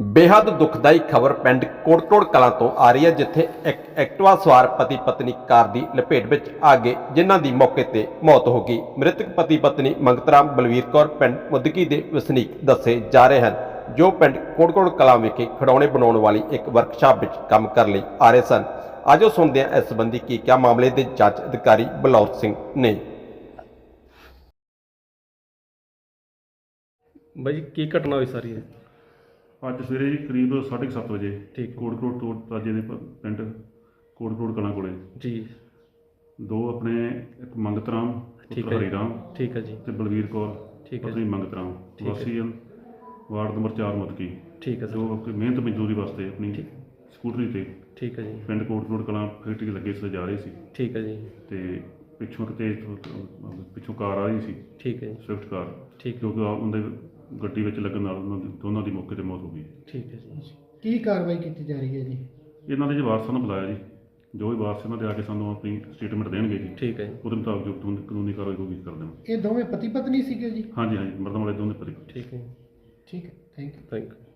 ਬੇहद ਦੁਖਦਾਈ ਖਬਰ ਪਿੰਡ ਕੋਟਕੋੜ ਕਲਾਂ ਤੋਂ ਆ ਰਹੀ ਹੈ, ਜਿੱਥੇ ਇੱਕ ਐਕਟਿਵਾ ਸਵਾਰ ਪਤੀ ਪਤਨੀ ਕਾਰ ਦੀ ਲਪੇਟ ਵਿੱਚ ਆ ਗਏ, ਜਿਨ੍ਹਾਂ ਦੀ ਮੌਕੇ ਤੇ ਮੌਤ ਹੋ ਗਈ। ਮ੍ਰਿਤਕ ਪਤੀ ਪਤਨੀ ਮੰਗਤਰਾਮ ਬਲਵੀਰ ਕੌਰ ਪਿੰਡ ਮੁੱਦਕੀ ਦੇ ਵਸਨੀਕ ਦੱਸੇ ਜਾ ਰਹੇ ਹਨ, ਜੋ ਪਿੰਡ ਕੋਟਕੋੜ ਕਲਾਂ ਵਿਖੇ ਖਿਡੌਣੇ ਬਣਾਉਣ ਵਾਲੀ ਇੱਕ ਵਰਕਸ਼ਾਪ ਵਿੱਚ ਕੰਮ ਕਰਨ ਲਈ ਆ ਰਹੇ ਸਨ। ਆਜੋ ਸੁਣਦੇ ਹਾਂ ਇਸ ਸੰਬੰਧੀ ਕੀ ਕਿਹਾ ਮਾਮਲੇ ਦੇ ਜਾਂਚ ਅਧਿਕਾਰੀ ਬਲੌਰ ਸਿੰਘ ਨੇ। ਬਾਈ ਜੀ, ਕੀ ਘਟਨਾ ਹੋਈ ਸਾਰੀ ਇਹ? ਅੱਜ ਸਵੇਰੇ ਜੀ ਕਰੀਬ 7:30 ਵਜੇ ਠੀਕ। ਕੋਟਕੋਟ ਤੋਂ ਰਾਜੇ ਦੇ ਪ- ਪਿੰਡ ਕੋਟਕੋਟ ਕਲਾਂ ਕੋਲੇ। ਜੀ। ਦੋ ਆਪਣੇ ਇੱਕ ਮੰਗਤਰਾਮ ਠੀਕ ਪੁੱਤਰ ਹੈ। ਹਰੀਰਾਮ ਠੀਕ ਹੈ ਜੀ। ਤੇ ਬਲਵੀਰ ਕੌਰ ਠੀਕ ਹੈ ਪਤਨੀ ਜੀ। ਮੰਗਤਰਾਮ ਠੀਕ ਹੈ। ਵਾਸੀ ਹਨ ਵਾਰਡ ਨੰਬਰ 4 ਮਦਕੀ। ਠੀਕ ਹੈ ਸਰ। ਜੋ ਕਿ ਮਿਹਨਤ ਮਜ਼ਦੂਰੀ ਵਾਸਤੇ ਆਪਣੀ ਠੀਕ। ਸਕੂਟਰੀ ਤੇ ਠੀਕ ਹੈ ਜੀ। ਪਿੰਡ ਕੋਟਕੋਟ ਕਲਾਂ ਫੈਕਟਰੀ ਲੱਗੇ ਸੀ ਜਾ ਰਹੇ ਸੀ। ਠੀਕ ਹੈ ਜੀ। ਤੇ ਪਿੱਛੋਂ ਕਿਤੇ ਪਿੱਛੋਂ ਕਾਰ ਆ ਰਹੀ ਸੀ। ਠੀਕ ਹੈ ਜੀ। Swift car. ਠੀਕ। ਜੋ ਕਿ ਉਹਦੇ ਗੱਡੀ ਵਿੱਚ ਲੱਗਣ ਨਾਲ ਉਹਨਾਂ ਦੀ ਦੋਨਾਂ ਦੀ ਮੌਕੇ ਤੇ ਮੌਤ ਹੋ ਗਈ। ਠੀਕ ਹੈ ਜੀ। ਕੀ ਕਾਰਵਾਈ ਕੀਤੀ ਜਾ ਰਹੀ ਹੈ ਜੀ? ਇਹਨਾਂ ਦੇ ਜੀ ਵਾਰਸਾਂ ਨੂੰ ਬੁਲਾਇਆ ਜੀ। ਜੋ ਵੀ ਵਾਰਸ ਇਹਨਾਂ ਦੇ ਆ ਕੇ ਸਾਨੂੰ ਆਪਣੀ ਸਟੇਟਮੈਂਟ ਦੇਣਗੇ ਜੀ। ਠੀਕ ਹੈ ਜੀ। ਉਹਦੇ ਮੁਤਾਬਕ ਜੋ ਕਾਨੂੰਨ- ਕਾਨੂੰਨੀ ਕਾਰਵਾਈ ਹੋਊਗੀ ਕਰ ਦੇਵਾਂਗੇ। ਇਹ ਦੋਵੇਂ ਪਤੀ ਪਤਨੀ ਸੀਗੇ ਜੀ? ਹਾਂਜੀ ਹਾਂਜੀ ਮਰਦਾਂ ਵਾਲੇ ਦੋਨੇ ਪਰੀ ਠੀਕ ਹੈ ਠੀਕ ਹੈ ਥੈਂਕ ਯੂ ਥੈਂਕ ਯੂ